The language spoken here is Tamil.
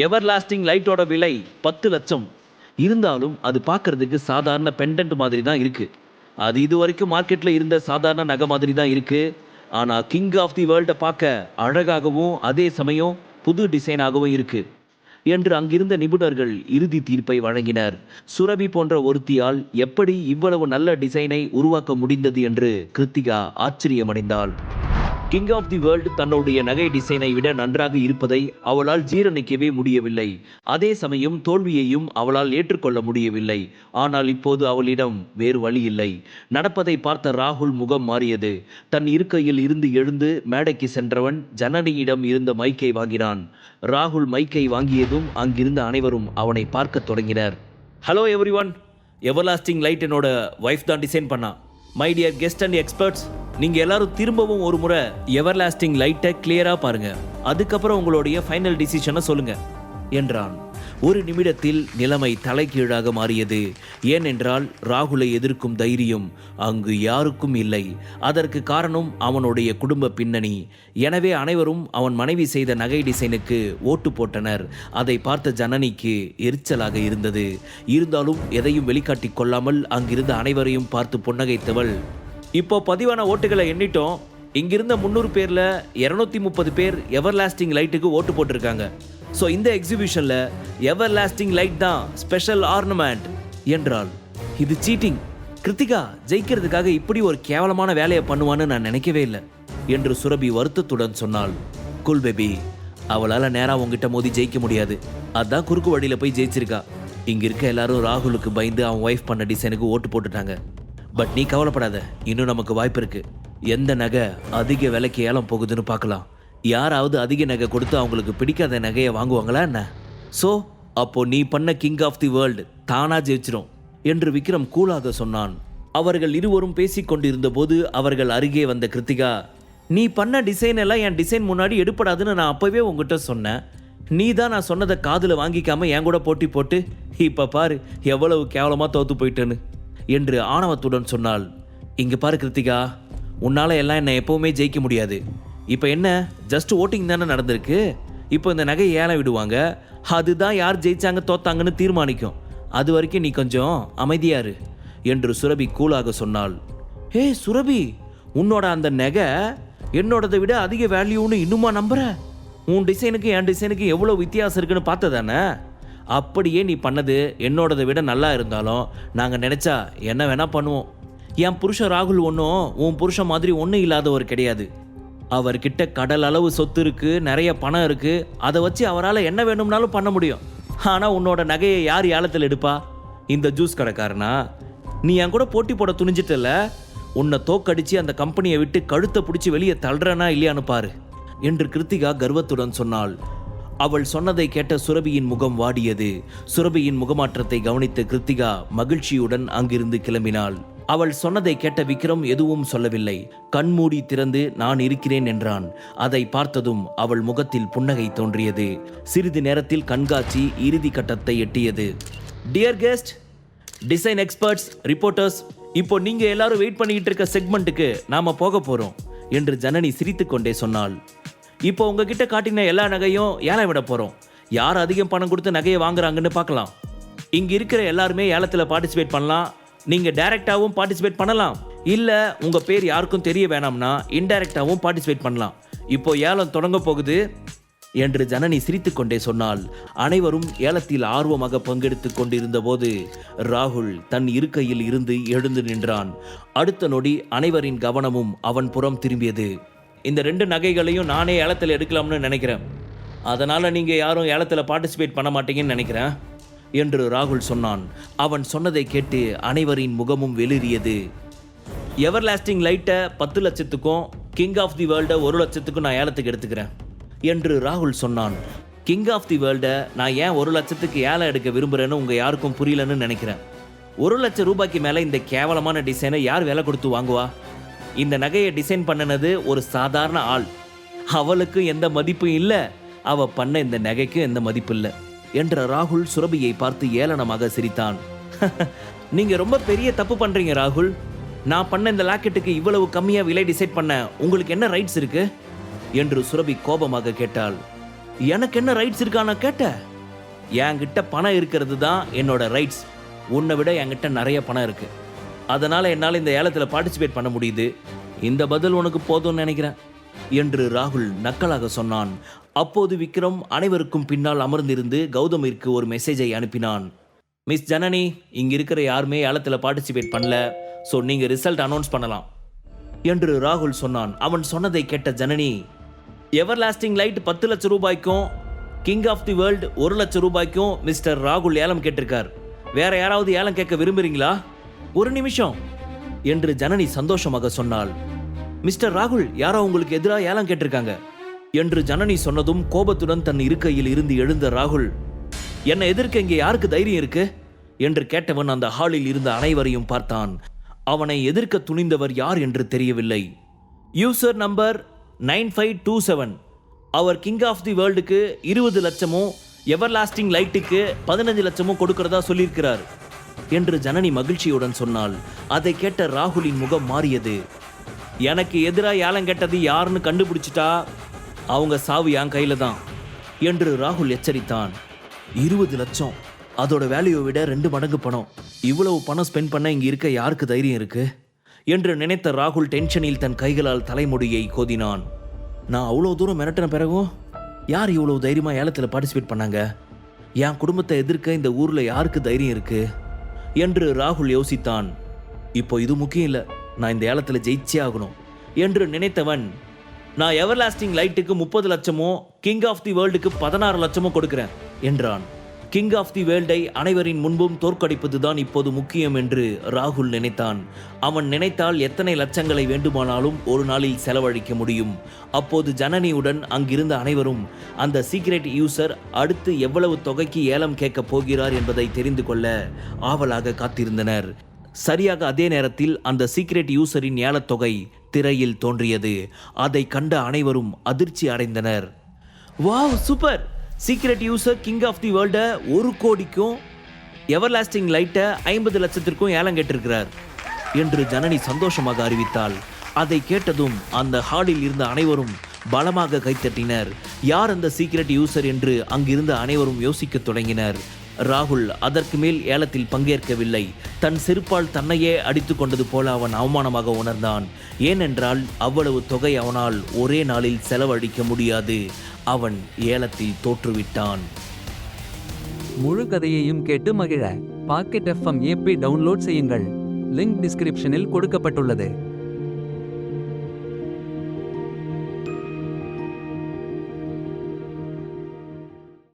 எவர் லாஸ்டிங் லைட்டோட விலை பத்து லட்சம். இருந்தாலும் அது பார்க்கறதுக்கு சாதாரண பெண்டன்ட் மாதிரி தான் இருக்கு. அது இது வரைக்கும் மார்க்கெட்டில் இருந்த சாதாரண நகை மாதிரி தான் இருக்கு. ஆனால் கிங் ஆஃப் தி வேர்ல்டை பார்க்க அழகாகவும் அதே சமயம் புது டிசைனாகவும் இருக்கு. என்று அங்கிருந்த நிபுணர்கள் இறுதி தீர்ப்பை வழங்கினர். சுரபி போன்ற ஒருத்தியால் எப்படி இவ்வளவு நல்ல டிசைனை உருவாக்க முடிந்தது என்று கிருத்திகா ஆச்சரியமடைந்தாள். கிங் ஆஃப் தி வேர்ல்டு தன்னுடைய நகை டிசைனை விட நன்றாக இருப்பதை அவளால் ஜீரணிக்கவே முடியவில்லை. அதே சமயம் தோல்வியையும் அவளால் ஏற்றுக்கொள்ள முடியவில்லை. ஆனால் இப்போது அவளிடம் வேறு வழி இல்லை. நடப்பதை பார்த்த ராகுல் முகம் மாறியது. தன் இருக்கையில் இருந்து எழுந்து மேடைக்கு சென்றவன் ஜனனியிடம் இருந்த மைக்கை வாங்கினான். ராகுல் மைக்கை வாங்கியதும் அங்கிருந்த அனைவரும் அவனை பார்க்க தொடங்கினர். Hello everyone everlasting light என்னோட ஒய்ஃப் தான் டிசைன் பண்ணா. My dear guest and experts நீங்க எல்லாரும் திரும்பவும் ஒரு முறை எவர்லாஸ்டிங் லைட்டை கிளியரா பாருங்க. அதுக்கப்புறம் உங்களுடைய ஃபைனல் டிசிஷனை சொல்லுங்க என்றான். ஒரு நிமிடத்தில் நிலைமை தலைகீழாக மாறியது. ஏனென்றால் ராகுலை எதிர்க்கும் தைரியம் அங்கு யாருக்கும் இல்லை. அதற்கு காரணம் அவனுடைய குடும்ப பின்னணி. எனவே அனைவரும் அவன் மனைவி செய்த நகை டிசைனுக்கு ஓட்டு போட்டனர். அதை பார்த்த ஜனனிக்கு எரிச்சலாக இருந்தது. இருந்தாலும் எதையும் வெளிக்காட்டிக் கொள்ளாமல் அங்கிருந்த அனைவரையும் பார்த்து புன்னகைத்தவள் இப்போ பதிவான ஓட்டுகளை எண்ணிட்டோம். இங்கிருந்த முந்நூறு பேரில் இருநூத்தி முப்பது பேர் எவர் லாஸ்டிங் லைட்டுக்கு ஓட்டு போட்டிருக்காங்க. ஸோ இந்த எக்ஸிபிஷனில் எவர் லாஸ்டிங் லைட் தான் ஸ்பெஷல் ஆர்னமெண்ட் என்றால் இது சீட்டிங் கிருத்திகா ஜெயிக்கிறதுக்காக இப்படி ஒரு கேவலமான வேலையை பண்ணுவான்னு நான் நினைக்கவே இல்லை என்று சுரபி வருத்தத்துடன் சொன்னாள். குல் பேபி அவளால் நேராக உங்ககிட்ட மோதி ஜெயிக்க முடியாது. அதான் குறுக்கு வழியில் போய் ஜெயிச்சிருக்கா. இங்கே இருக்க எல்லாரும் ராகுலுக்கு பயந்து அவன் ஒய்ஃப் பண்ண டிசைனுக்கு ஓட்டு போட்டுட்டாங்க. பட் நீ கவலைப்படாத. இன்னும் நமக்கு வாய்ப்பு இருக்கு. எந்த நகை அதிக விலைக்கு ஏலம் போகுதுன்னு பார்க்கலாம். யாராவது அதிக நகை கொடுத்து அவங்களுக்கு பிடிக்காத நகையை வாங்குவாங்களா என்ன? ஸோ அப்போ நீ பண்ண கிங் ஆஃப் தி வேர்ல்டு தானா ஜெயிச்சிரும் என்று விக்ரம் கூலாக சொன்னான். அவர்கள் இருவரும் பேசிக் கொண்டிருந்த போது அவர்கள் அருகே வந்த கிருத்திகா நீ பண்ண டிசைன் எல்லாம் என் டிசைன் முன்னாடி எடுப்படாதுன்னு நான் அப்பவே உங்ககிட்ட சொன்னேன். நீ தான் நான் சொன்னதை காதில் வாங்கிக்காம என் கூட போட்டி போட்டு இப்ப பாரு எவ்வளவு கேவலமா தோத்து போயிட்டேன்னு. என்று ஆணவத்துடன் சொன்னாள். இங்க பாரு கிருத்திகா உன்னால எல்லாம் என்னை எப்பவுமே ஜெயிக்க முடியாது. இப்போ என்ன ஜஸ்ட் ஓட்டிங் தானே நடந்திருக்கு? இப்போ இந்த நகையை ஏழை விடுவாங்க. அதுதான் யார் ஜெயிச்சாங்க தோத்தாங்கன்னு தீர்மானிக்கும். அது வரைக்கும் நீ கொஞ்சம் அமைதியாரு என்று சுரபி கூலாக சொன்னாள். ஹே சுரபி உன்னோட அந்த நகை என்னோடதை விட அதிக வேல்யூன்னு இன்னுமா நம்புற? உன் டிசைனுக்கு என் டிசைனுக்கு எவ்வளோ வித்தியாசம் இருக்குன்னு பார்த்ததானே அப்படியே நீ பண்ணது என்னோடதை விட நல்லா இருந்தாலும் நாங்கள் நினச்சா என்ன வேணா பண்ணுவோம். என் புருஷன் ராகுல் ஒன்றும் உன் புருஷன் மாதிரி ஒன்றும் இல்லாதவர் கிடையாது. அவர்கிட்ட கடல் அளவு சொத்து இருக்கு நிறைய பணம் இருக்கு. அதை வச்சு அவரால் என்ன வேணும்னாலும் பண்ண முடியும். ஆனால் உன்னோட நகையை யார் ஏலத்தில் எடுப்பா? இந்த ஜூஸ் கடைக்காரனா? நீ என் கூட போட்டி போட துணிஞ்சிட்டல உன்னை தோக்கடிச்சு அந்த கம்பெனியை விட்டு கழுத்தை பிடிச்சி வெளியே தள்ளுறனா இல்லையான்னு பாரு. என்று கிருத்திகா கர்வத்துடன் சொன்னாள். அவள் சொன்னதை கேட்ட சுரபியின் முகம் வாடியது. சுரபியின் முகமாற்றத்தை கவனித்த கிருத்திகா மகிழ்ச்சியுடன் அங்கிருந்து கிளம்பினாள். அவள் சொன்னதை கேட்ட விக்ரம் எதுவும் சொல்லவில்லை. கண்மூடி திறந்து நான் இருக்கிறேன் என்றான். அதை பார்த்ததும் அவள் முகத்தில் புன்னகை தோன்றியது. சிறிது நேரத்தில் கண்காட்சி இறுதி கட்டத்தை எட்டியது. Dear guest design experts reporters இப்போ நீங்க எல்லாரும் வெயிட் பண்ணிக்கிட்டு இருக்க செக்மெண்ட்டுக்கு நாம போக போறோம் என்று ஜனனி சிரித்துக்கொண்டே சொன்னாள். இப்போ உங்ககிட்ட காட்டின எல்லா நகையும் ஏலம் விட போகிறோம் யார் அதிகம் பணம் கொடுத்து நகையை வாங்குறாங்கன்னு பார்க்கலாம். இங்கே இருக்கிற எல்லாருமே ஏலத்தில் பார்ட்டிசிபேட் பண்ணலாம். நீங்கள் டைரக்டாவும் பார்ட்டிசிபேட் பண்ணலாம். இல்லை உங்கள் பேர் யாருக்கும் தெரிய வேணாம்னா இன்டைரக்டாகவும் பார்ட்டிசிபேட் பண்ணலாம். இப்போ ஏலம் தொடங்க போகுது என்று ஜனனி சிரித்துக்கொண்டே சொன்னாள் அனைவரும் ஏலத்தில் ஆர்வமாக பங்கெடுத்து கொண்டிருந்த போது ராகுல் தன் இருக்கையில் இருந்து எழுந்து நின்றான். அடுத்த நொடி அனைவரின் கவனமும் அவன் புறம் திரும்பியது. இந்த ரெண்டு நகைகளையும் நானே ஏலத்தில் எடுக்கலாம்னு நினைக்கிறேன். அதனால் நீங்கள் யாரும் ஏலத்தில் பார்ட்டிசிபேட் பண்ண மாட்டீங்கன்னு நினைக்கிறேன் என்று ராகுல் சொன்னான். அவன் சொன்னதை கேட்டு அனைவரின் முகமும் வெளிரியது எவர்லாஸ்டிங் லைட்டை பத்து லட்சத்துக்கும் கிங் ஆஃப் தி வேர்ல்டை ஒரு லட்சத்துக்கும் நான் ஏலத்துக்கு எடுத்துக்கிறேன் என்று ராகுல் சொன்னான். கிங் ஆஃப் தி வேர்ல்டை நான் ஏன் ஒரு லட்சத்துக்கு ஏலம் எடுக்க விரும்புகிறேன்னு உங்கள் யாருக்கும் புரியலன்னு நினைக்கிறேன். ஒரு லட்சம் ரூபாய்க்கு மேலே இந்த கேவலமான டிசைனை யார் விலை கொடுத்து வாங்குவா? இந்த நகையை டிசைன் பண்ணினது ஒரு சாதாரண ஆள். அவளுக்கு எந்த மதிப்பும் இல்லை. அவ பண்ண இந்த நகைக்கும் எந்த மதிப்பு இல்லை. என்ற ராகுல் சுரபியை பார்த்து ஏளனமாக சிரித்தான். நீங்க ரொம்ப பெரிய தப்பு பண்றீங்க ராகுல். நான் பண்ண இந்த லாக்கெட்டுக்கு இவ்வளவு கம்மியா விலை டிசைட் பண்ண உங்களுக்கு என்ன ரைட்ஸ் இருக்கு? என்று சுரபி கோபமாக கேட்டாள். எனக்கு என்ன ரைட்ஸ் இருக்கா நான் கேட்டேன். என்கிட்ட பணம் இருக்கிறது தான் என்னோட ரைட்ஸ் உன்னை விட என்கிட்ட நிறைய பணம் இருக்கு. அதனால் என்னால் இந்த ஏலத்தில் பார்ட்டிசிபேட் பண்ண முடியுது. இந்த பதில் உனக்கு போதும்னு நினைக்கிறேன் என்று ராகுல் நக்கலாக சொன்னான். அப்போது விக்ரம் அனைவருக்கும் பின்னால் அமர்ந்திருந்து கௌதமிற்கு ஒரு மெசேஜை அனுப்பினான். மிஸ் ஜனனி இங்கே இருக்கிற யாருமே ஏலத்தில் பார்ட்டிசிபேட் பண்ணல. ஸோ நீங்கள் ரிசல்ட் அனௌன்ஸ் பண்ணலாம் என்று ராகுல் சொன்னான். அவன் சொன்னதை கேட்ட ஜனனி எவர் லாஸ்டிங் லைட் பத்து லட்சம் ரூபாய்க்கும் கிங் ஆஃப் தி வேர்ல்டு ஒரு லட்சம் ரூபாய்க்கும் மிஸ்டர் ராகுல் ஏலம் கேட்டிருக்கார். வேற யாராவது ஏலம் கேட்க விரும்புறீங்களா? ஒரு நிமிஷம் என்று ஜனனி சந்தோஷமாக சொன்னாள். மிஸ்டர் ராகுல் யாரோ உங்களுக்கு எதிராக ஏலம் கேட்டிருக்காங்க? என்று ஜனனி சொன்னதும் கோபத்துடன் தன் இருக்கையில் இருந்து எழுந்த ராகுல் என்னை எதிர்க்க இங்கே யாருக்கு தைரியம் இருக்கு? என்று கேட்டவன் அந்த ஹாலில் இருந்த அனைவரையும் பார்த்தான். அவனை எதிர்க்க துணிந்தவர் யார் என்று தெரியவில்லை. User number nine five two seven. Our king of the வேர்ல்டுக்கு இருபது லட்சமும் எவர் லாஸ்டிங் லைட்டுக்கு பதினஞ்சு லட்சமும் கொடுக்கிறதா சொல்லியிருக்கிறார். என்று ஜனனி மகிழ்ச்சியுடன் சொன்னாள். அதை கேட்ட ராகுலின் முகம் மாறியது. எனக்கு எதிராக ஏலம் கேட்டது யாருன்னு கண்டுபிடிச்சிட்டா? அவங்க சாவு என் கையில தான் என்று ராகுல் எச்சரித்தான். இருபது லட்சம். அதோட வேல்யூவை விட ரெண்டு மடங்கு பணம். இவ்வளவு பணம் ஸ்பெண்ட் பண்ண இங்கே இருக்க யாருக்கு தைரியம் இருக்கு? என்று நினைத்த ராகுல் டென்ஷனில் தன் கைகளால் தலைமுடியை கோதினான். நான் அவ்வளோ தூரம் மிரட்டின பிறகும் யார் இவ்வளவு தைரியமா ஏலத்தில் பார்ட்டிசிபேட் பண்ணாங்க? என் குடும்பத்தை எதிர்க்க இந்த ஊரில் யாருக்கு தைரியம் இருக்கு? என்று ராகுல் யோசித்தான். இப்போ இது முக்கியம் இல்லை. நான் இந்த ஏலத்தில் ஜெயிச்சே ஆகணும். என்று நினைத்தவன் நான் எவர்லாஸ்டிங் லைட்டுக்கு முப்பது லட்சமோ கிங் ஆஃப் தி வேர்ல்டுக்கு பதினாறு லட்சமோ கொடுக்கிறேன் என்றான். கிங் ஆஃப் தி வேர்ல்டை அனைவரின் முன்பும் தோற்கடிப்பதுதான் இப்போது முக்கியம் என்று ராகுல் நினைத்தான். அவன் நினைத்தால் எத்தனை லட்சங்களை வேண்டுமானாலும் ஒரு நாளில் செலவழிக்க முடியும். அப்போது ஜனனியுடன் அங்கிருந்த அனைவரும் அந்த சீக்ரெட் யூசர் அடுத்து எவ்வளவு தொகைக்கு ஏலம் கேட்கப் போகிறார் என்பதை தெரிந்து கொள்ள ஆவலாக காத்திருந்தனர். சரியாக அதே நேரத்தில் அந்த சீக்ரெட் யூசரின் ஏலத்தொகை திரையில் தோன்றியது. அதை கண்ட அனைவரும் அதிர்ச்சி அடைந்தனர். Wow super! Secret user king of the வேர்ல்டை ஒரு கோடிக்கும் எவர்லாஸ்டிங் லைட்டை ஐம்பது லட்சத்திற்கும் ஏலம் கேட்டிருக்கிறார் என்று ஜனனி சந்தோஷமாக அறிவித்தாள். அதை கேட்டதும் அந்த ஹாலில் இருந்த அனைவரும் பலமாக கைத்தட்டினர் யார் அந்த சீக்ரெட் யூசர் என்று அங்கிருந்த அனைவரும் யோசிக்கத் தொடங்கினர். ராகுல் அதற்கு மேல் ஏலத்தில் பங்கேற்கவில்லை. தன் செருப்பால் தன்னையே அடித்து கொண்டது போல அவன் அவமானமாக உணர்ந்தான். ஏனென்றால் அவ்வளவு தொகை அவனால் ஒரே நாளில் செலவழிக்க முடியாது. அவன் ஏலத்தில் தோற்றுவிட்டான். முழு கதையையும் கேட்டு மகிழ. பாக்கெட் எஃப்எம் ஏபி டவுன்லோட் செய்யுங்கள். லிங்க் டிஸ்கிரிப்ஷனில் கொடுக்கப்பட்டுள்ளது.